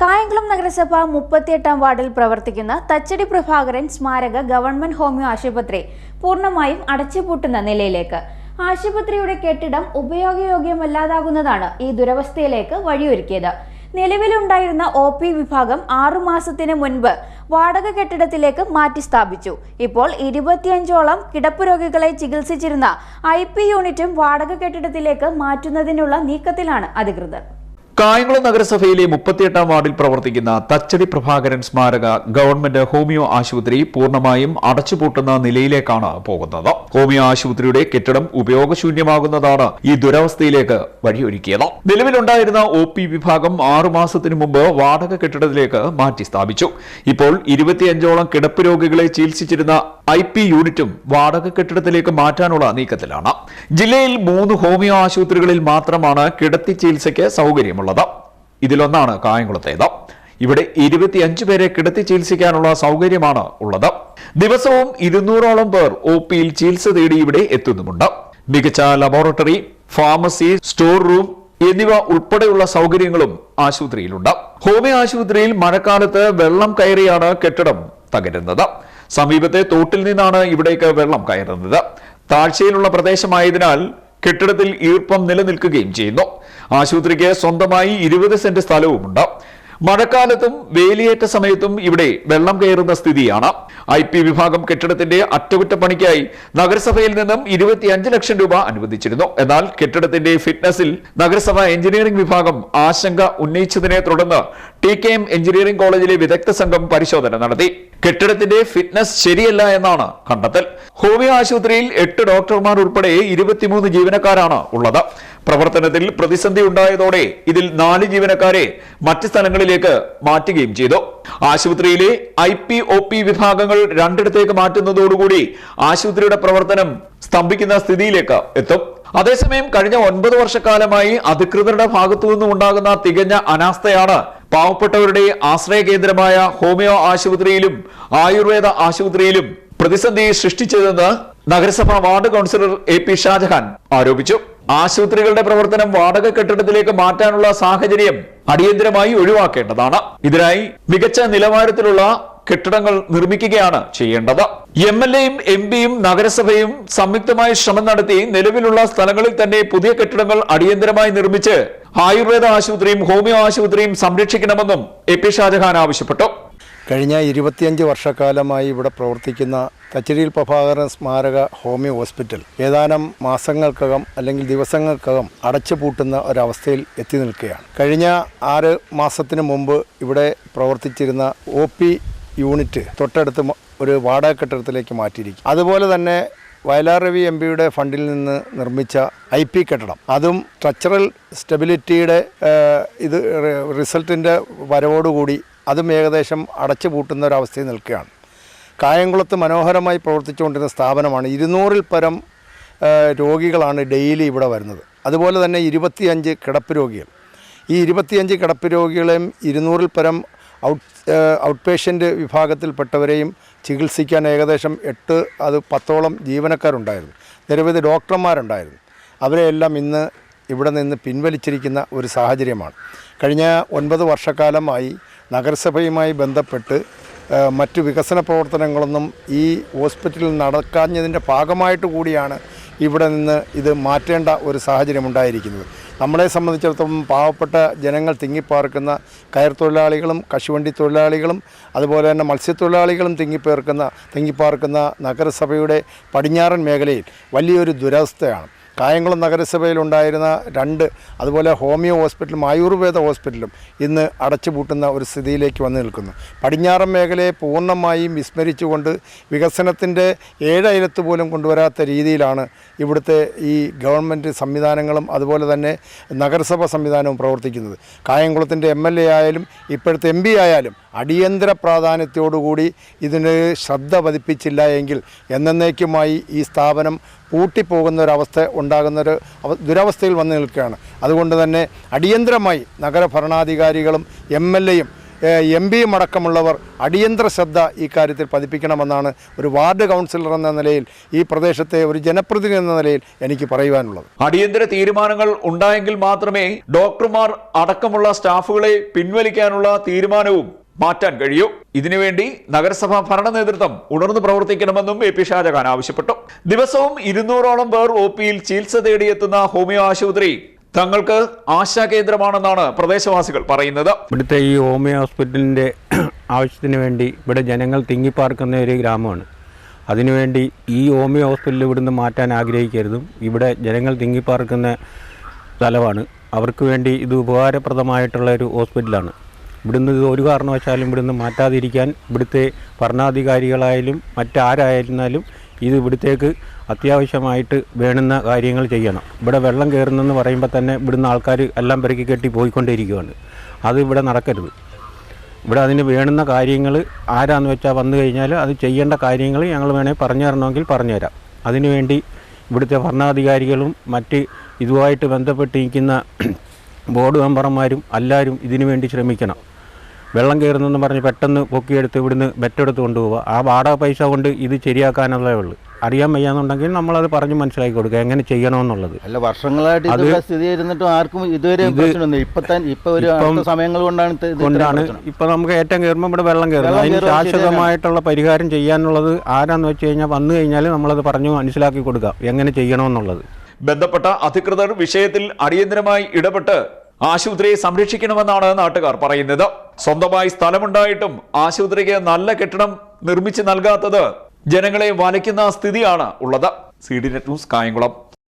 കായംകുളം നഗരസഭ മുപ്പത്തിയെട്ടാം വാർഡിൽ പ്രവർത്തിക്കുന്ന തച്ചടി പ്രഭാകരൻ സ്മാരക ഗവൺമെന്റ് ഹോമിയോ ആശുപത്രി പൂർണമായും അടച്ചുപൂട്ടുന്ന നിലയിലേക്ക്. ആശുപത്രിയുടെ കെട്ടിടം ഉപയോഗയോഗ്യമല്ലാതാകുന്നതാണ് ഈ ദുരവസ്ഥയിലേക്ക് വഴിയൊരുക്കിയത്. നിലവിലുണ്ടായിരുന്ന ഒ പി വിഭാഗം ആറുമാസത്തിന് മുൻപ് വാടക കെട്ടിടത്തിലേക്ക് മാറ്റി സ്ഥാപിച്ചു. ഇപ്പോൾ ഇരുപത്തിയഞ്ചോളം കിടപ്പ് രോഗികളെ ചികിത്സിച്ചിരുന്ന ഐ പി യൂണിറ്റും വാടക കെട്ടിടത്തിലേക്ക് മാറ്റുന്നതിനുള്ള നീക്കത്തിലാണ് അധികൃതർ. കായംകുളം നഗരസഭയിലെ മുപ്പത്തിയെട്ടാം വാർഡിൽ പ്രവർത്തിക്കുന്ന തച്ചടി പ്രഭാകരൻ സ്മാരക ഗവൺമെന്റ് ഹോമിയോ ആശുപത്രി പൂർണമായും അടച്ചുപൂട്ടുന്ന നിലയിലേക്കാണ് പോകുന്നത്. ഹോമിയോ ആശുപത്രിയുടെ കെട്ടിടം ഉപയോഗശൂന്യമാകുന്നതാണ് ഈ ദുരവസ്ഥയിലേക്ക് വഴിയൊരുക്കിയത്. നിലവിലുണ്ടായിരുന്ന ഒ പി വിഭാഗം ആറുമാസത്തിനു മുമ്പ് വാടക കെട്ടിടത്തിലേക്ക് മാറ്റി സ്ഥാപിച്ചു. ഇപ്പോൾ ഇരുപത്തിയഞ്ചോളം കിടപ്പ് രോഗികളെ ചികിത്സിച്ചിരുന്ന ഐ പി യൂണിറ്റും വാടക കെട്ടിടത്തിലേക്ക് മാറ്റാനുള്ള നീക്കത്തിലാണ്. ജില്ലയിൽ മൂന്ന് ഹോമിയോ ആശുപത്രികളിൽ മാത്രമാണ് കിടത്തി ചികിത്സയ്ക്ക് സൗകര്യമുള്ളത്. ഇതിലൊന്നാണ് കായംകുളത്തേത്. ഇവിടെ ഇരുപത്തിയഞ്ച് പേരെ കിടത്തി ചികിത്സിക്കാനുള്ള സൗകര്യമാണ് ഉള്ളത്. ദിവസവും ഇരുന്നൂറോളം പേർ ഒ പിയിൽ ചികിത്സ തേടി ഇവിടെ എത്തുന്നുമുണ്ട്. മികച്ച ലബോറട്ടറി ഫാർമസി സ്റ്റോർ റൂം എന്നിവ ഉൾപ്പെടെയുള്ള സൗകര്യങ്ങളും ആശുപത്രിയിലുണ്ട്. ഹോമിയോ ആശുപത്രിയിൽ മഴക്കാലത്ത് വെള്ളം കയറിയാണ് കെട്ടിടം തകരുന്നത്. സമീപത്തെ തോട്ടിൽ നിന്നാണ് ഇവിടേക്ക് വെള്ളം കയറുന്നത്. താഴ്ചയിലുള്ള പ്രദേശമായതിനാൽ കെട്ടിടത്തിൽ ഈർപ്പം നിലനിൽക്കുകയും ചെയ്യുന്നു. ആശുപത്രിക്ക് സ്വന്തമായി ഇരുപത് സെന്റ് സ്ഥലവുമുണ്ട്. മഴക്കാലത്തും വേലിയേറ്റ സമയത്തും ഇവിടെ വെള്ളം കയറുന്ന സ്ഥിതിയാണ്. ഐ പി വിഭാഗം കെട്ടിടത്തിന്റെ അറ്റകുറ്റപ്പണിക്കായി നഗരസഭയിൽ നിന്നും ഇരുപത്തിയഞ്ച് ലക്ഷം രൂപ അനുവദിച്ചിരുന്നു. എന്നാൽ കെട്ടിടത്തിന്റെ ഫിറ്റ്നസിൽ നഗരസഭ എഞ്ചിനീയറിംഗ് വിഭാഗം ആശങ്ക ഉന്നയിച്ചതിനെ തുടർന്ന് ടി കെ എം എഞ്ചിനീയറിംഗ് കോളേജിലെ വിദഗ്ധ സംഘം പരിശോധന നടത്തി. കെട്ടിടത്തിന്റെ ഫിറ്റ്നസ് ശരിയല്ല എന്നാണ് കണ്ടെത്തൽ. ഹോമിയോ ആശുപത്രിയിൽ എട്ട് ഡോക്ടർമാർ ഉൾപ്പെടെ ഇരുപത്തിമൂന്ന് ജീവനക്കാരാണ് ഉള്ളത്. പ്രവർത്തനത്തിൽ പ്രതിസന്ധി ഉണ്ടായതോടെ ഇതിൽ നാല് ജീവനക്കാരെ മറ്റ് സ്ഥലങ്ങളിലേക്ക് മാറ്റുകയും ചെയ്തു. ആശുപത്രിയിലെ ഐ പി ഒ പി വിഭാഗങ്ങൾ രണ്ടിടത്തേക്ക് മാറ്റുന്നതോടുകൂടി ആശുപത്രിയുടെ പ്രവർത്തനം സ്തംഭിക്കുന്ന സ്ഥിതിയിലേക്ക് എത്തും. അതേസമയം കഴിഞ്ഞ ഒൻപത് വർഷക്കാലമായി അധികൃതരുടെ ഭാഗത്തു നിന്നും ഉണ്ടാകുന്ന തികഞ്ഞ അനാസ്ഥയാണ് പാവപ്പെട്ടവരുടെ ആശ്രയ കേന്ദ്രമായ ഹോമിയോ ആശുപത്രിയിലും ആയുർവേദ ആശുപത്രിയിലും പ്രതിസന്ധി സൃഷ്ടിച്ചതെന്ന് നഗരസഭാ ward councillor A P Shajahan ആരോപിച്ചു. ആശുപത്രികളുടെ പ്രവർത്തനം വാടക കെട്ടിടത്തിലേക്ക് മാറ്റാനുള്ള സാഹചര്യം അടിയന്തരമായി ഒഴിവാക്കേണ്ടതാണ്. ഇതിനായി മികച്ച നിലവാരത്തിലുള്ള കെട്ടിടങ്ങൾ നിർമ്മിക്കുകയാണ് ചെയ്യേണ്ടത്. എം എൽ എയും എം പിയും നഗരസഭയും സംയുക്തമായി ശ്രമം നടത്തി നിലവിലുള്ള സ്ഥലങ്ങളിൽ തന്നെ പുതിയ കെട്ടിടങ്ങൾ അടിയന്തരമായി നിർമ്മിച്ച് ആയുർവേദ ആശുപത്രിയും ഹോമിയോ ആശുപത്രിയും സംരക്ഷിക്കണമെന്നും എ പി ഷാജഹാൻ ആവശ്യപ്പെട്ടു. കഴിഞ്ഞ ഇരുപത്തിയഞ്ച് വർഷക്കാലമായി ഇവിടെ പ്രവർത്തിക്കുന്ന തച്ചരിയിൽ പ്രഭാകരൻ സ്മാരക ഹോമിയോ ഹോസ്പിറ്റൽ ഏതാനും മാസങ്ങൾക്കകം അല്ലെങ്കിൽ ദിവസങ്ങൾക്കകം അടച്ചുപൂട്ടുന്ന ഒരവസ്ഥയിൽ എത്തി നിൽക്കുകയാണ്. കഴിഞ്ഞ ആറ് മാസത്തിന് മുമ്പ് ഇവിടെ പ്രവർത്തിച്ചിരുന്ന ഒ പി യൂണിറ്റ് തൊട്ടടുത്ത് ഒരു വാടക കെട്ടിടത്തിലേക്ക് മാറ്റിയിരിക്കും. അതുപോലെ തന്നെ വയലാർ രവി എം പിയുടെ ഫണ്ടിൽ നിന്ന് നിർമ്മിച്ച ഐ പി കെട്ടിടം. അതും സ്ട്രക്ചറൽ സ്റ്റെബിലിറ്റിയുടെ ഇത് റിസൾട്ടിന്റെ വരവോടുകൂടി അതും ഏകദേശം അടച്ചു പൂട്ടുന്ന ഒരവസ്ഥയിൽ നിൽക്കുകയാണ്. കായംകുളത്ത് മനോഹരമായി പ്രവർത്തിച്ചുകൊണ്ടിരുന്ന സ്ഥാപനമാണ്. ഇരുന്നൂറിൽ പരം രോഗികളാണ് ഡെയിലി ഇവിടെ വരുന്നത്. അതുപോലെ തന്നെ ഇരുപത്തിയഞ്ച് കിടപ്പ് രോഗികൾ. ഈ ഇരുപത്തിയഞ്ച് കിടപ്പ് രോഗികളെയും ഇരുന്നൂറിൽ പരം ഔട്ട് ഔട്ട് പേഷ്യന്റ് വിഭാഗത്തിൽപ്പെട്ടവരെയും ചികിത്സിക്കാൻ ഏകദേശം എട്ട് അത് പത്തോളം ജീവനക്കാരുണ്ടായിരുന്നു. നിരവധി ഡോക്ടർമാരുണ്ടായിരുന്നു. അവരെയെല്ലാം ഇന്ന് ഇവിടെ നിന്ന് പിൻവലിച്ചിരിക്കുന്ന ഒരു സാഹചര്യമാണ്. കഴിഞ്ഞ ഒൻപത് വർഷക്കാലമായി നഗരസഭയുമായി ബന്ധപ്പെട്ട് മറ്റു വികസന പ്രവർത്തനങ്ങളൊന്നും ഈ ഹോസ്പിറ്റലിൽ നടക്കാഞ്ഞതിന്റെ ഭാഗമായിട്ട് കൂടിയാണ് ഇവിടെ നിന്ന് ഇത് മാറ്റേണ്ട ഒരു സാഹചര്യം ഉണ്ടായിരിക്കുന്നത് നമ്മളെ സംബന്ധിച്ചിടത്തോളം പാവപ്പെട്ട ജനങ്ങൾ തിങ്ങിപ്പാർക്കുന്ന കയർ തൊഴിലാളികളും കശുവണ്ടി തൊഴിലാളികളും അതുപോലെ തന്നെ മത്സ്യത്തൊഴിലാളികളും തിങ്ങിപ്പേർക്കുന്ന തിങ്ങിപ്പാർക്കുന്ന നഗരസഭയുടെ പടിഞ്ഞാറൻ മേഖലയിൽ വലിയൊരു ദുരവസ്ഥയാണ്. കായംകുളം നഗരസഭയിലുണ്ടായിരുന്ന രണ്ട് അതുപോലെ ഹോമിയോ ഹോസ്പിറ്റലും ആയുർവേദ ഹോസ്പിറ്റലും ഇന്ന് അടച്ചുപൂട്ടുന്ന ഒരു സ്ഥിതിയിലേക്ക് വന്നു നിൽക്കുന്നു. പടിഞ്ഞാറൻ മേഖലയെ പൂർണമായും വിസ്മരിച്ചുകൊണ്ട് വികസനത്തിന്റെ ഏഴയലത്ത് പോലും കൊണ്ടുവരാത്ത രീതിയിലാണ് ഇവിടുത്തെ ഈ ഗവൺമെന്റ് സംവിധാനങ്ങളും അതുപോലെ തന്നെ നഗരസഭ സംവിധാനവും പ്രവർത്തിക്കുന്നത്. കായംകുളത്തിന്റെ എം എൽ എ ആയാലും ഇപ്പോഴത്തെ എം പി ആയാലും അടിയന്തര പ്രാധാന്യത്തോടുകൂടി ഇതിന് ശ്രദ്ധ പതിപ്പിച്ചില്ല എങ്കിൽ എന്നേക്കുമായി ഈ സ്ഥാപനം പൂട്ടിപ്പോകുന്ന ഒരവസ്ഥ ഉണ്ടാകുന്നൊരു അവ- ദുരവസ്ഥയിൽ വന്നു നിൽക്കുകയാണ്. അതുകൊണ്ട് തന്നെ അടിയന്തരമായി നഗരഭരണാധികാരികളും എം എൽ എയും എം പിയും അടക്കമുള്ളവർ അടിയന്തര ശ്രദ്ധ ഈ കാര്യത്തിൽ പതിപ്പിക്കണമെന്നാണ് ഒരു വാർഡ് കൗൺസിലർ എന്ന നിലയിൽ ഈ പ്രദേശത്തെ ഒരു ജനപ്രതിനിധി എന്ന നിലയിൽ എനിക്ക് പറയുവാനുള്ളത്. അടിയന്തര തീരുമാനങ്ങൾ ഉണ്ടായെങ്കിൽ മാത്രമേ ഡോക്ടർമാർ അടക്കമുള്ള സ്റ്റാഫുകളെ പിൻവലിക്കാനുള്ള തീരുമാനവും മാറ്റാൻ കഴിയൂ. ഇതിനുവേണ്ടി നഗരസഭാ ഭരണ നേതൃത്വം ഉണർന്നു പ്രവർത്തിക്കണമെന്നും എ പി ഷാജഹാൻ ആവശ്യപ്പെട്ടു. ദിവസവും ഇരുന്നൂറോളം പേർ ഒ പിയിൽ ചികിത്സ തേടിയെത്തുന്ന ഹോമിയോ ആശുപത്രി തങ്ങൾക്ക് ആശാകേന്ദ്രമാണെന്നാണ് പ്രദേശവാസികൾ പറയുന്നത്. ഇവിടുത്തെ ഈ ഹോമിയോ ഹോസ്പിറ്റലിന്റെ ആവശ്യത്തിന് വേണ്ടി ഇവിടെ ജനങ്ങൾ തിങ്ങിപ്പാർക്കുന്ന ഒരു ഗ്രാമമാണ്. അതിനുവേണ്ടി ഈ ഹോമിയോ ഹോസ്പിറ്റൽ ഇവിടുന്ന് മാറ്റാൻ ആഗ്രഹിക്കരുതും. ഇവിടെ ജനങ്ങൾ തിങ്ങിപ്പാർക്കുന്ന സ്ഥലമാണ്. അവർക്ക് വേണ്ടി ഇത് ഉപകാരപ്രദമായിട്ടുള്ള ഒരു ഹോസ്പിറ്റലാണ്. ഇവിടുന്ന് ഒരു കാരണവശാലും ഇവിടുന്ന് മാറ്റാതിരിക്കാൻ ഇവിടുത്തെ ഭരണാധികാരികളായാലും മറ്റാരായിരുന്നാലും ഇത് ഇവിടുത്തേക്ക് അത്യാവശ്യമായിട്ട് വേണുന്ന കാര്യങ്ങൾ ചെയ്യണം. ഇവിടെ വെള്ളം കയറുന്നെന്ന് പറയുമ്പോൾ തന്നെ ഇവിടുന്ന് ആൾക്കാർ എല്ലാം പെരുക്കി കെട്ടി പോയിക്കൊണ്ടിരിക്കുകയാണ് അത് ഇവിടെ നടക്കരുത്. ഇവിടെ അതിന് വേണുന്ന കാര്യങ്ങൾ ആരാന്ന് വെച്ചാൽ വന്നു കഴിഞ്ഞാൽ അത് ചെയ്യേണ്ട കാര്യങ്ങൾ ഞങ്ങൾ വേണേൽ പറഞ്ഞു തരണമെങ്കിൽ പറഞ്ഞുതരാം അതിനുവേണ്ടി ഇവിടുത്തെ ഭരണാധികാരികളും മറ്റ് ഇതുമായിട്ട് ബന്ധപ്പെട്ടിരിക്കുന്ന ബോർഡ് മെമ്പർമാരും എല്ലാവരും ഇതിനു വേണ്ടി ശ്രമിക്കണം. വെള്ളം കയറുന്നെന്ന് പറഞ്ഞ് പെട്ടെന്ന് പൊക്കിയെടുത്ത് ഇവിടുന്ന് ബെറ്റെടുത്ത് കൊണ്ടുപോവുക. ആ വാടക പൈസ കൊണ്ട് ഇത് ശരിയാക്കാനുള്ളതേ ഉള്ളൂ. അറിയാൻ വയ്യാന്നുണ്ടെങ്കിൽ നമ്മളത് പറഞ്ഞ് മനസ്സിലാക്കി കൊടുക്കുക. എങ്ങനെ ചെയ്യണമെന്നുള്ളത്. അല്ല വർഷങ്ങളായിട്ട് അത് സ്ഥിതി ഇരുന്നിട്ടും ആർക്കും ഇതുവരെ സമയങ്ങൾ കൊണ്ടാണ് ഇത് കൊണ്ടാണ്. ഇപ്പൊ നമുക്ക് ഏറ്റവും കയറുമ്പോൾ ഇവിടെ വെള്ളം കയറും അതിന് ശാശ്വതമായിട്ടുള്ള പരിഹാരം ചെയ്യാനുള്ളത് ആരാന്ന് വെച്ച് കഴിഞ്ഞാൽ വന്നു കഴിഞ്ഞാൽ നമ്മളത് പറഞ്ഞു മനസ്സിലാക്കി കൊടുക്കുക എങ്ങനെ ചെയ്യണമെന്നുള്ളത്. ബന്ധപ്പെട്ട അധികൃതർ വിഷയത്തിൽ അടിയന്തരമായി ഇടപെട്ട് ആശുപത്രിയെ സംരക്ഷിക്കണമെന്നാണ് നാട്ടുകാർ പറയുന്നത്. സ്വന്തമായി സ്ഥലമുണ്ടായിട്ടും ആശുപത്രിക്ക് നല്ല കെട്ടിടം നിർമ്മിച്ചു നൽകാത്തത് ജനങ്ങളെ വലയ്ക്കുന്ന സ്ഥിതിയാണ് ഉള്ളത്. C D net news Kayamkulam.